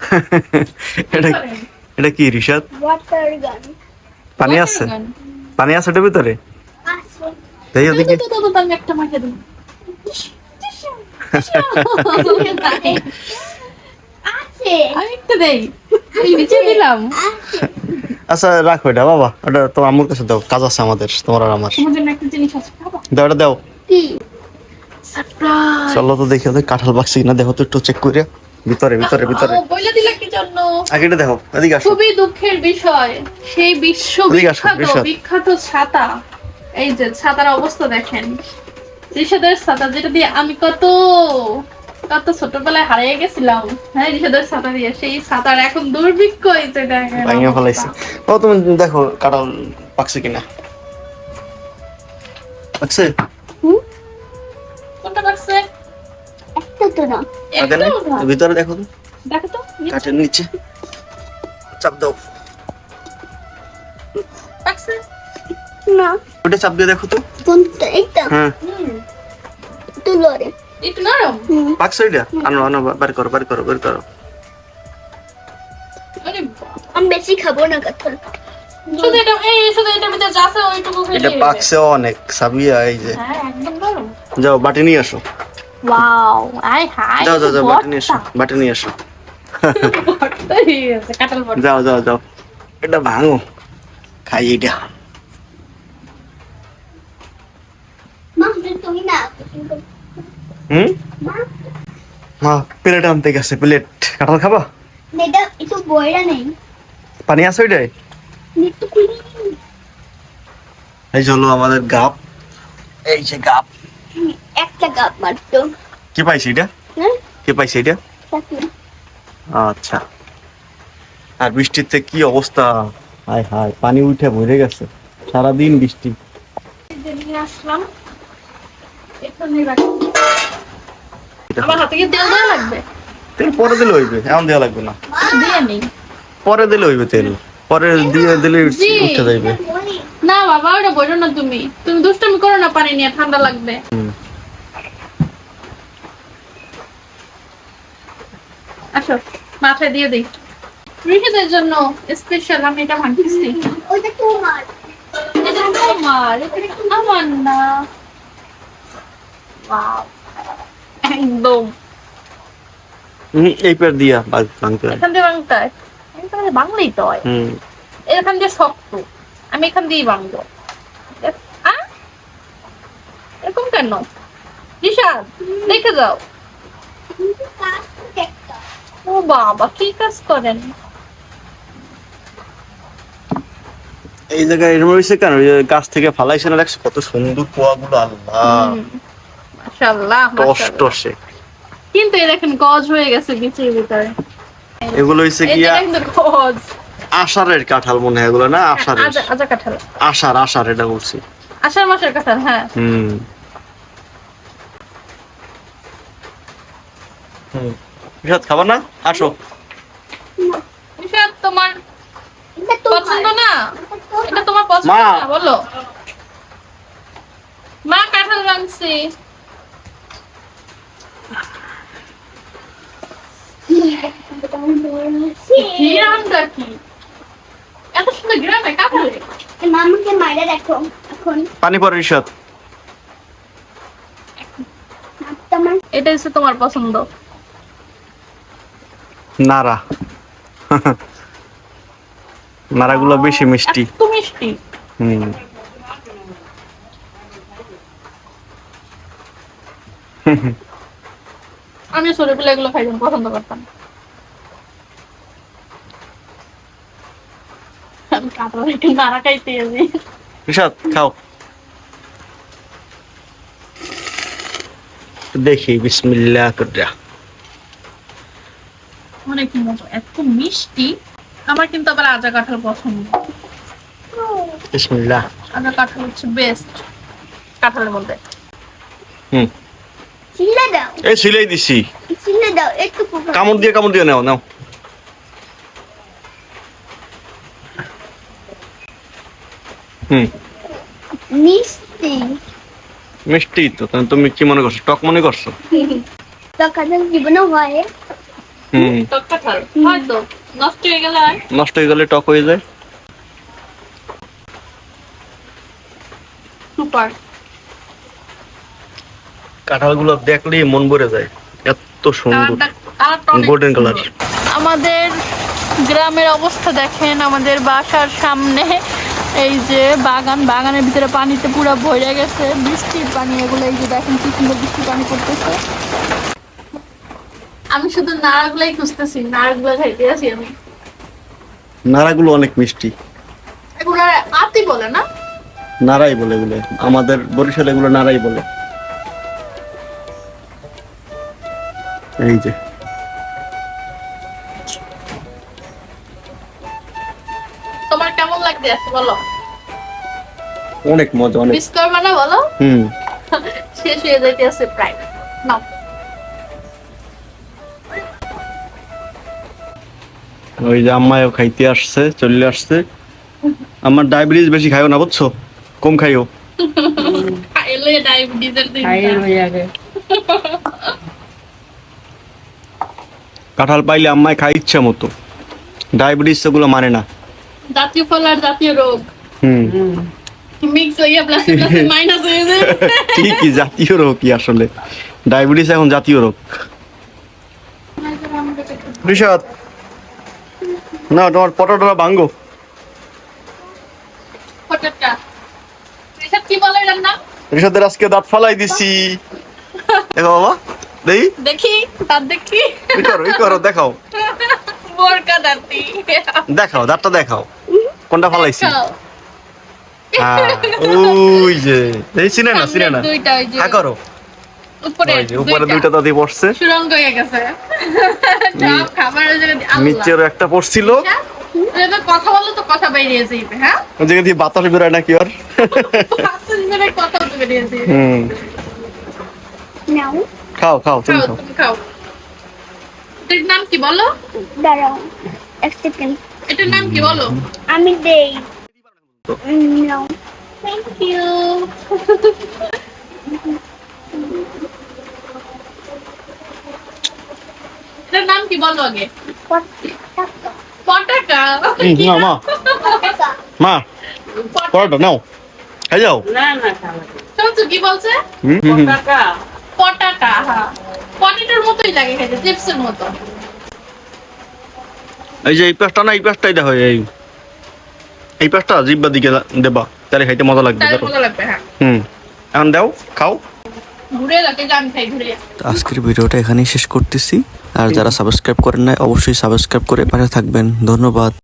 এটা এটা কি গান পানি আছে পানি আছে ওটার ভিতরে? আছে। তাই ওদিকে আমি একটা মাকে দিই আছে। আমি একটা দেই নিচে দিলাম। আচ্ছা রাখো এটা বাবা। ওটা তোমার আমার কাছে দাও কাজ আছে আমাদের তোমার আর আমার। দাও এটা দাও। চলো তো দেখি ওদের কাঁঠাল বাক্সি কিনা দেখো তো একটু চেক করে ভিতরে ভিতরে ভিতরে। বলে দিলা কি জন্য? আগে এটা দেখো এদিকে আসো। খুবই দুঃখের বিষয়। সেই বিশ্ব বিখ্যাত বিখ্যাত ছাতা। এই যে ছাতার অবস্থা দেখেন। ঋষাদের ছাতা যেটা দিয়ে আমি কত কত ছোটবেলায় হারিয়ে গেছিলাম। হ্যাঁ ঋষাদের ছাতা দিয়ে। সেই ছাতার এখন দুর্ভিক্ষ হয়েছে দেখেন ভাঙিয়ে ফেলাইছে। ও তুমি দেখো কাঁঠাল পাকছে কিনা। পাকছে? কোনটা পারছে একটা তো না। ভিতরে দেখো তো। দেখো তো কাঠের নিচে। চাপ দাও। না। ওটা চাপ দিয়ে দেখো তো। কোনটা? হ্যাঁ। হুম। তুলো রে একটু নরম? পাকছে এটা? আনো আনো বার করো বার করো বার করো। আমি বেশি খাব না কাঁঠাল। শুধু এটা এই শুধু এটার ভিতরে যা আছে ওইটুকু এটা পাকছে অনেক সাবিয়া এই যে। হ্যাঁ একদম নরম। যাও বাটি নিয়ে আসো। ওয়াও আই হাই যাও যাও যাও বাটি নিয়ে এসো বাটি নিয়ে এসো। যাও যাও যাও। এটা ভাঙো। খাই এটা। মা হুম? মা। মা প্লেট আনতে গেছে প্লেট। কাঁঠাল খাবা? পানি আছে ওইটাই এই চলো আমাদের গাপ। এই যে গাপ। একটা কাপ মাত্র কি পাইছি এটা? হ্যাঁ? কি পাইছি এটা? আচ্ছা। আর বৃষ্টিতে কি অবস্থা? হায় হায় পানি উঠে ভরে গেছে। সারাদিন বৃষ্টি। আসলাম আমার হাতে কি তেল দেওয়া লাগবে? তেল পরে দিলে হইবে এমন দেওয়া লাগবে না। পরে দিলে হইবে তেল। পরে দিয়ে দিলে উঠে যাইবে। না বাবা ওটা বলো না তুমি। তুমি দুষ্টামি করো না পানি নিয়ে ঠান্ডা লাগবে। আসো মাথায় দিয়ে দিই। ঋষিদের জন্য স্পেশাল আমি এটা ভাঙতেছি। ওইটা তোমার? এটা আমার আমার না? একদম। এই পেট দিয়া ভাঙতে এখান দিয়ে ভাঙতে এখান ভাঙলেই তো হয়। এখান দিয়ে শক্ত। আমি এখান দিয়েই ভাঙবো। এরকম কেন? ঋষাদ দেখে যাও। ও বাবা কি কাজ করেন? এই জায়গায় এরম হয়েছে কেন? গাছ থেকে ফালাইছে না দেখছ কত সুন্দর কুয়াগুলো আল্লাহ। মাশাআল্লাহ টস কিন্তু এই দেখেন গজ হয়ে গেছে বিচির ভিতরে। এগুলো এই গিয়া গজ। আষাঢ়ের কাঁঠাল মনে হয় এগুলো না? আষাঢ়ের। আজা আজা কাঁঠাল। আষাঢ় আষাঢ় এটা বলছি। আষাঢ় মাসের কাঁঠাল হ্যাঁ। হুম। হুম বিশাদ খাবার না? আসো। ঋষাদ তোমার পছন্দ না? এটা তোমার পছন্দ না বলো। মা কাঁঠাল রাঁধছি। গ্রামটা কি? এত সুন্দর গ্রামে কাঁঠালে মামাকে মাইরা দেখো এখন। পানি পরে ঋষাদ এটা হচ্ছে তোমার পছন্দ। নারা নারাগুলো বেশি মিষ্টি। মিষ্টি। হুম। আমি ছোটবেলা এগুলো খাইতাম পছন্দ করতাম আমি নাড়া খাইতে যাবি ঋষাদ খাও। দেখি বিসমিল্লাহ করে। অনেক মজা এত মিষ্টি। আমার কিন্তু আবার আজা কাঁঠাল পছন্দ। বিসমিল্লাহ। আজা কাঁঠাল হচ্ছে বেস্ট কাঁঠালের মধ্যে। হুম। চিল্লা দাও। এই সিলাই দিছি। চিল্লা দাও একটু পোকা কামড় দিয়ে কামড় দিয়ে নাও নাও। হুম। মিষ্টি। মিষ্টি তো তুমি কি মনে করছ? টক মনে করছ? তো কাঁঠাল জীবনে হয়। টক কাঁঠাল হয়তো নষ্ট হয়ে গেলে আর? নষ্ট হয়ে গেলে টক হয়ে যায়? সুপার। কাঁঠালগুলো দেখলেই মন ভরে যায়। এত সুন্দর। গোল্ডেন কালার আমাদের গ্রামের অবস্থা দেখেন আমাদের বাসার সামনে। এই যে বাগান বাগানের ভিতরে পানিতে পুরো ভরে গেছে। বৃষ্টির পানি এগুলো এই যে দেখেন কি সুন্দর বৃষ্টির পানি পড়তেছে। আমি শুধু নাড়াগুলাই খুঁজতেছি নাড়াগুলো খাইতে আছি আমি। নাড়াগুলো অনেক মিষ্টি। এগুলো আতি বলে না? নাড়াই বলে এগুলো। আমাদের বরিশালে এগুলো নাড়াই বলে। এই যে। তোমার কেমন লাগতে আছে বলো? অনেক মজা অনেক। মিস করবে না বলো? হুম। শেষ হয়ে যাইতে আছে প্রায়। নাও। ওই যে আম্মায়ও খাইতে আসছে চলে আসছে। আমার ডায়াবেটিস বেশি খাইও না বুঝছ? কম খাইও। খাইলে ডায়াবেটিসের কাঁঠাল পাইলে আম্মায় খাই ইচ্ছা মতো। ডায়াবেটিস এগুলো মানে না। জাতীয় ফল আর জাতীয় রোগ। হুম। মিক্স প্লাস প্লাস মাইনাস হয়ে যায় ঠিকই জাতীয় রোগ কি আসলে। ডায়াবেটিস এখন জাতীয় রোগ। ঋষাদ না তোমার পটোটা ভাঙ্গো কি বলে নাম আজকে দাঁত ফালাই দিছি। দেখো বাবা দেই দেখি তার দেখি। ই করো ই করো দেখাও। বোরকা দাঁতি। দেখাও দাঁতটা দেখাও। কোনটা ফালাইছি? হ্যাঁ ওই যে। এই চিনে না চিনে না। হ্যাঁ করো। উপরে উপরে দুইটা পড়ছে। সুরঙ্গ হয়ে গেছে। নিচেরও একটা পড়ছিল। হ্যাঁ? কথা বললে তো কথা বেরিয়ে যাইবে হ্যাঁ? দিয়ে বাতাস বেরোয় না কি আর কথা বেরিয়ে যাইবে হুম। খাও খাও তুমি খাও খাও। এটার নাম কি বলো? দাঁড়াও এক সেকেন্ড। এটার নাম কি বলো? আমি দেই। থ্যাংক ইউ এটার নাম কি বলো আগে? পটাকা। না মা মা। পরোটা নাও। খাই যাও। শুনছো কি বলছে? হুম, হুম, হুম। পটাকা। হ্যাঁ পটেটোর মতোই লাগে খেতে চিপসের মতো। এই যে এই পাশটা না এই পাশটাই দেখো এই এই পাশটা দিকে দেবা তাহলে খাইতে মজা লাগবে মজা লাগবে হ্যাঁ। হুম। এখন দাও খাও। আজকের ভিডিওটা এখানেই শেষ করতেছি। আর যারা সাবস্ক্রাইব করেন নাই অবশ্যই সাবস্ক্রাইব করে পাশে থাকবেন। ধন্যবাদ।